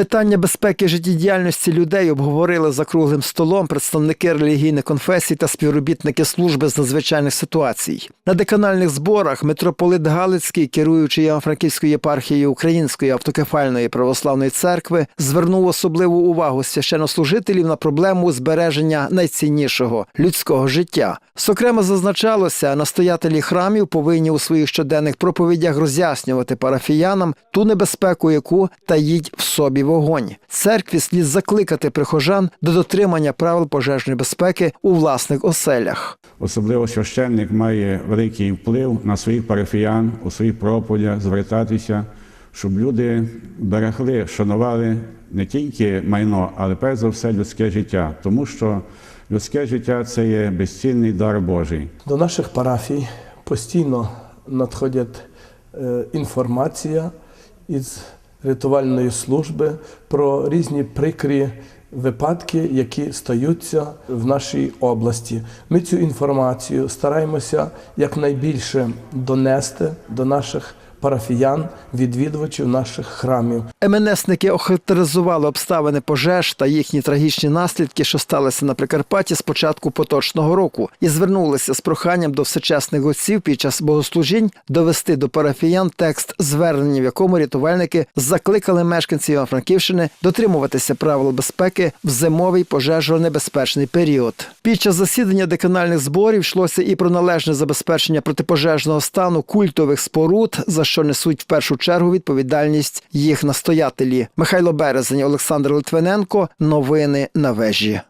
Питання безпеки життєдіяльності людей обговорили за круглим столом представники релігійних конфесій та співробітники служби з надзвичайних ситуацій. На деканальних зборах митрополит Галицький, керуючий Івано-Франківською єпархією Української автокефальної православної церкви, звернув особливу увагу священнослужителів на проблему збереження найціннішого людського життя. Зокрема, зазначалося, настоятелі храмів повинні у своїх щоденних проповідях роз'яснювати парафіянам ту небезпеку, яку таїть в собі вогонь. Церкві слід закликати прихожан до дотримання правил пожежної безпеки у власних оселях. Особливо священник має великий вплив на своїх парафіян у своїх проповідях звертатися, щоб люди берегли, шанували не тільки майно, але перш за все людське життя, тому що людське життя це є безцінний дар Божий. До наших парафій постійно надходять е, інформація із рятувальної служби про різні прикрі випадки, які стаються в нашій області. Ми цю інформацію стараємося якнайбільше донести до наших парафіян, відвідувачів наших храмів. МНСники охарактеризували обставини пожеж та їхні трагічні наслідки, що сталися на Прикарпатті з початку поточного року, і звернулися з проханням до всечесних отців під час богослужінь довести до парафіян текст звернення, в якому рятувальники закликали мешканців Івано-Франківщини дотримуватися правил безпеки в зимовий пожежонебезпечний період. Під час засідання деканальних зборів йшлося і про належне забезпечення протипожежного стану культових споруд, за що несуть в першу чергу відповідальність їх настоятелі. Михайло Березень, Олександр Литвиненко. Новини на вежі.